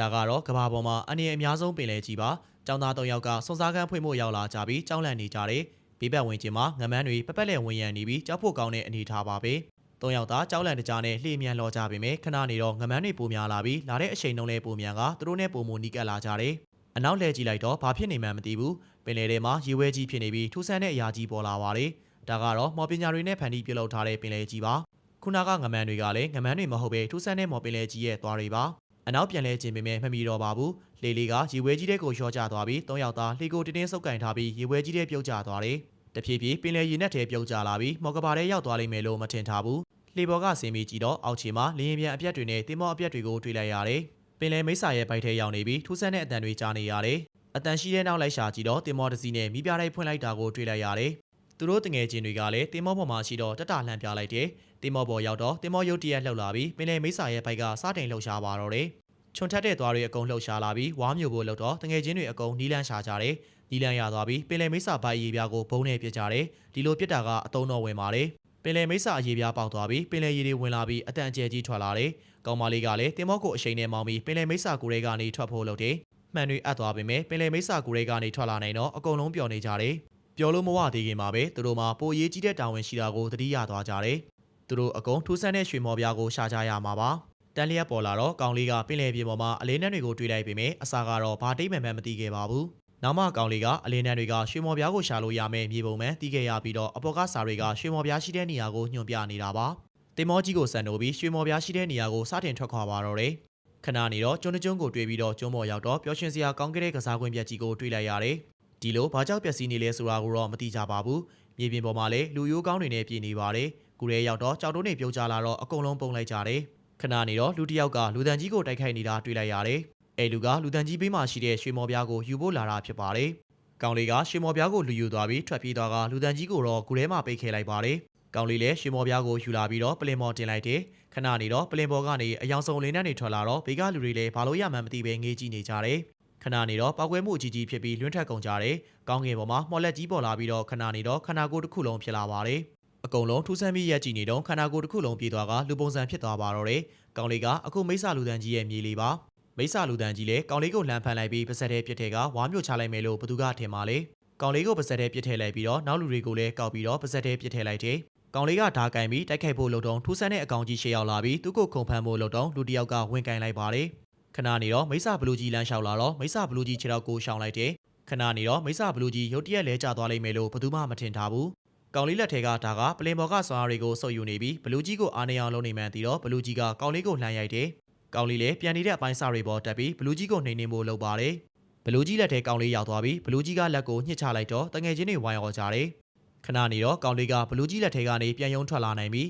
ဒါကတော့ကမ္ဘာပေါ်မှာအနေအများဆုံးပင်လယ်ကြီးပါ။ကျောင်းသား၃ယောက်ကစွန်စားကန်းဖွင့်ဖို့ရောက်လာကြပြီးကြောင်းလန့်နေကြတယ်။ဘေးပတ်ဝန်းကျင်မှာငမန်းတွေပက်ပက်လက်ဝင်ရံနေပြီးကြောက်ဖို့ကောင်းတဲ့အနေထားပါပဲ။၃ယောက်သားကြောင်းလန့်တကြားနဲ့လှေမြန်လောကြပေမဲ့ခဏနေတော့ငမန်းတွေပိုများလာပြီးလာတဲ့အချိန်နှုန်းလဲပိုမြန်ကသူတို့နဲ့ပုံမနီးကပ်လာကြတယ်။အနောက်လှည့်ကြည့်လိုက်တော့ဘာဖြစ်နေမှန်းမသိဘူး။ပင်လယ်ထဲမှာရေဝဲကြီးဖြစ်နေပြီးထူးဆန်းတဲ့အရာကြီးပေါ်လာပါတယ်။ဒါကတော့မော်ပညာတွေနဲ့ဖန်တီးပြုလုပ်ထားတဲ့ပင်လယ်ကြီးပါ။ခုနကငမန်းတွေကလည်းငမန်းတွေမဟုတ်ပဲထူးဆန်းတဲ့မော်ပင်လယ်ကြီးရဲ့သွားတွေပါ။ အနောက်ပြန်လဲခြင်းပေမဲ့မမီတော့ပါဘူး။လေလေးကရေဝဲကြီးတဲ့ကိုလျှော့ကျသွားပြီး၃ယောက်သားလှေကိုတင်းတင်းဆုပ်ကင်ထားပြီးရေဝဲကြီးတဲ့ပြုတ်ကျသွားတယ်။တဖြည်းဖြည်းပင်လယ်ရေနက်ထဲပြုတ်ကျလာပြီးမော်ကဘာထဲရောက်သွားလိမ့်မယ်လို့မထင်ထားဘူး။လှေပေါ်ကဆင်းပြီးကြည့်တော့အောက်ခြေမှာလေရင်ပြန်အပြက်တွေနဲ့တင်မောအပြက်တွေကိုတွေ့လိုက်ရတယ်။ပင်လယ်မိတ်ဆာရဲ့ဘိုက်ထဲရောက်နေပြီးထူးဆန်းတဲ့အတန်တွေကြားနေရတယ်။အတန်ရှိတဲ့နောက်လိုက်ရှာကြည့်တော့တင်မောတစ်စီးနဲ့မိပြတိုင်းဖွင့်လိုက်တာကိုတွေ့လိုက်ရတယ်။သူတို့တငယ်ချင်းတွေကလည်းတင်မောပေါ်မှာရှိတော့တက်တာလှမ်းပြလိုက်တယ်။ တင်မောပေါ်ရောက်တော့တင်မောရုတ်တရက်လှုပ်လာပြီးပင်လယ်မိတ်ဆာရဲ့ဘိုက်ကစတင်လှုပ်ရှားပါတော့တယ်။ချွန်ထက်တဲ့သွားတွေအကုန်လှုပ်ရှားလာပြီးဝါမျိုးဖို့လှုပ်တော့တငယ်ချင်းတွေအကုန်နီးလန်းရှာကြတယ်။နီးလန်းရသွားပြီးပင်လယ်မိတ်ဆာဘိုက်ရေပြားကိုဘုံနဲ့ပြစ်ကြတယ်။ဒီလိုပြစ်တာကအတုံးတော်ဝင်ပါတယ်။ပင်လယ်မိတ်ဆာအရေပြားပေါက်သွားပြီးပင်လယ်ရေတွေဝင်လာပြီးအတန်အကျယ်ကြီးထွက်လာတယ်။ကောင်မလေးကလည်းတင်မောကိုအရှိန်နဲ့မောင်းပြီးပင်လယ်မိတ်ဆာကိုရဲကနေထွက်ဖို့လုပ်တယ်။မှန်တွေအပ်သွားပေမဲ့ပင်လယ်မိတ်ဆာကိုရဲကနေထွက်လာနိုင်တော့အကုန်လုံးပျော်နေကြတယ်။ပျော်လို့မဝသေးခင်မှာပဲသူတို့မှပိုရေးကြီးတဲ့တာဝန်ရှိတာကိုသတိရသွားကြတယ်။ သူတို့အကုန်ထူးဆန်းတဲ့ရွှေမော်ပြားကိုရှာကြရမှာပါ။တန်လျက်ပေါ်လာတော့ကောင်လေးကပင်လယ်ပြင်ပေါ်မှာအလေးနက်တွေကိုတွေ့လိုက်ပေမဲ့အစာကတော့ဘာတိတ်မှန်မှန်မသိခဲ့ပါဘူး။နောက်မှကောင်လေးကအလေးနက်တွေကရွှေမော်ပြားကိုရှာလို့ရမယ်မြေပုံမှန်တီးခဲ့ရပြီးတော့အပေါ်ကစာတွေကရွှေမော်ပြားရှိတဲ့နေရာကိုညွှန်ပြနေတာပါ။တင်မောကြီးကိုစံနိုးပြီးရွှေမော်ပြားရှိတဲ့နေရာကိုစတင်ထွက်ခွာပါတော့တယ်။ခဏနေတော့ကျွန်းတကျွန်းကိုတွေ့ပြီးတော့ကျွန်းပေါ်ရောက်တော့ပျော်ရွှင်စရာကောင်းကတဲ့ကစားကွင်းပြက်ကြီးကိုတွေ့လိုက်ရတယ်။ဒီလိုဘာကြောင့်ပျက်စီးနေလဲဆိုတာကိုတော့မသိကြပါဘူး။မြေပြင်ပေါ်မှာလည်းလူရိုးကောင်းတွေနဲ့ပြည်နေပါတယ်။ ကူရဲရောက်တော့ကြောက်တုံးတွေပြုတ်ကျလာတော့အကုန်လုံးပုံလိုက်ကြတယ်။ခဏနေတော့လူတစ်ယောက်ကလူတန်ကြီးကိုတိုက်ခိုက်နေတာတွေ့လိုက်ရတယ်။အဲလူကလူတန်ကြီးဘေးမှာရှိတဲ့ရွှေမော်ပြားကိုယူဖို့လာတာဖြစ်ပါတယ်။ကောင်လေးကရွှေမော်ပြားကိုလူယူသွားပြီးထွက်ပြေးသွားကလူတန်ကြီးကိုတော့ကူထဲမှာပိတ်ခဲ့လိုက်ပါတယ်။ကောင်လေးလည်းရွှေမော်ပြားကိုယူလာပြီးတော့ပလင်မော်တင်လိုက်တယ်။ခဏနေတော့ပလင်ပေါ်ကနေအယောင်စုံလေးနဲ့နေထွက်လာတော့ဘေကလူတွေလည်းဘာလို့ရမှန်းမသိပဲငေးကြည့်နေကြတယ်။ခဏနေတော့ပောက်ကွဲမှုအကြီးကြီးဖြစ်ပြီးလွင့်ထက်ကုန်ကြတယ်။ကောင်းကင်ပေါ်မှာမော်လက်ကြီးပေါ်လာပြီးတော့ခဏနေတော့ခန္ဓာကိုယ်တစ်ခုလုံးဖြစ်လာပါတယ်။ အကုန်လုံးထူးဆန်းပြီးရက်ကြည့်နေတော့ခန္ဓာကိုယ်တစ်ခုလုံးပြေးသွားကလူပုံစံဖြစ်သွားပါတော့တယ်။ကောင်လေးကအခုမိစ္ဆာလူတန်းကြီးရဲ့မြေလေးပါ။မိစ္ဆာလူတန်းကြီးလည်းကောင်လေးကိုလှမ်းဖန်လိုက်ပြီးပါစက်တဲ့ပြစ်ထဲကဝါမျိုးချလိုက်မယ်လို့ဘသူကထင်ပါလေ။ကောင်လေးကိုပါစက်တဲ့ပြစ်ထဲလိုက်ပြီးတော့နောက်လူတွေကိုလည်းကောက်ပြီးတော့ပါစက်တဲ့ပြစ်ထဲလိုက်တယ်။ကောင်လေးကဓာကင်ပြီးတိုက်ခိုက်ဖို့လုပ်တော့ထူးဆန်းတဲ့အကောင်ကြီးရှေ့ရောက်လာပြီးသူ့ကိုခုန်ဖမ်းဖို့လုပ်တော့လူတစ်ယောက်ကဝင်ကင်လိုက်ပါတယ်။ခဏနေတော့မိစ္ဆာဘလူးကြီးလမ်းလျှောက်လာတော့မိစ္ဆာဘလူးကြီးခြေထောက်ကိုရှောင်လိုက်တယ်။ခဏနေတော့မိစ္ဆာဘလူးကြီးရုတ်တရက်လဲကျသွားလိမ့်မယ်လို့ဘယ်သူမှမထင်ထားဘူး။ ကောင်လေးလက်ထဲကဒါကပလင်ဘော်ကဆွမ်းအားတွေကိုဆုပ်ယူနေပြီးဘလူးကြီးကိုအားနေအောင်လုပ်နေမှန်းသိတော့ဘလူးကြီးကကောင်လေးကိုလှမ်းရိုက်တယ်။ကောင်လေးလည်းပြန်နေတဲ့အပိုင်းစာတွေပေါ်တက်ပြီးဘလူးကြီးကိုနှိမ်နှင်းဖို့လုပ်ပါတယ်။ဘလူးကြီးလက်ထဲကောင်လေးရောက်သွားပြီးဘလူးကြီးကလက်ကိုညှစ်ချလိုက်တော့တငယ်ချင်းတွေဝိုင်းအော်ကြတယ်။ခဏနေတော့ကောင်လေးကဘလူးကြီးလက်ထဲကနေပြန်ယုံထွက်လာနိုင်ပြီး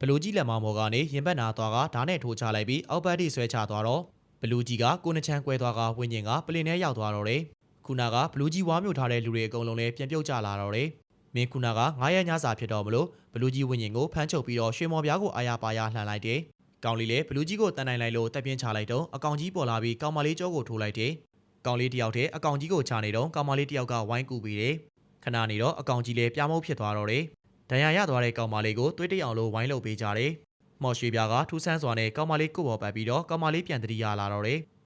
ဘလူးကြီးလက်မောင်းပေါ်ကနေရင်ဘတ်နာသွားကဓာတ်နဲ့ထိုးချလိုက်ပြီးအောက်ဘက်ထိဆွဲချသွားတော့ဘလူးကြီးကကိုနှချမ်းကွဲသွားကဝင်းကျင်ကပလင်ထဲရောက်သွားတော့တယ်။ခုနကဘလူးကြီးဝါမျိုးထားတဲ့လူတွေအကုန်လုံးလည်းပြန်ပြုတ်ကျလာတော့တယ်။ မင်းခုနက9ရက်ညစာဖြစ်တော့မလို့ဘလူးကြီးဝင်းကျင်ကိုဖမ်းချုပ်ပြီးတော့ရွှေမော်ပြားကိုအာရပါရလှန်လိုက်တယ်။ကောင်လေးလည်းဘလူးကြီးကိုတန်နိုင်လိုက်လို့တက်ပြင်းချလိုက်တော့အကောင်ကြီးပေါ်လာပြီးကောင်မလေးကြောကိုထိုးလိုက်တယ်။ကောင်လေးတယောက်တည်းအကောင်ကြီးကိုချနေတော့ကောင်မလေးတယောက်ကဝိုင်းကူပြီးတယ်။ခဏနေတော့အကောင်ကြီးလည်းပြားမုတ်ဖြစ်သွားတော့တယ်။ဒဏ်ရာရသွားတဲ့ကောင်မလေးကိုသွေးတိတ်အောင်လို့ဝိုင်းလုပ်ပေးကြတယ်။မော်ရွှေပြားကထူးဆန်းစွာနဲ့ကောင်မလေးကိုပေါ်ပတ်ပြီးတော့ကောင်မလေးပြန်တတိရလာတော့တယ်။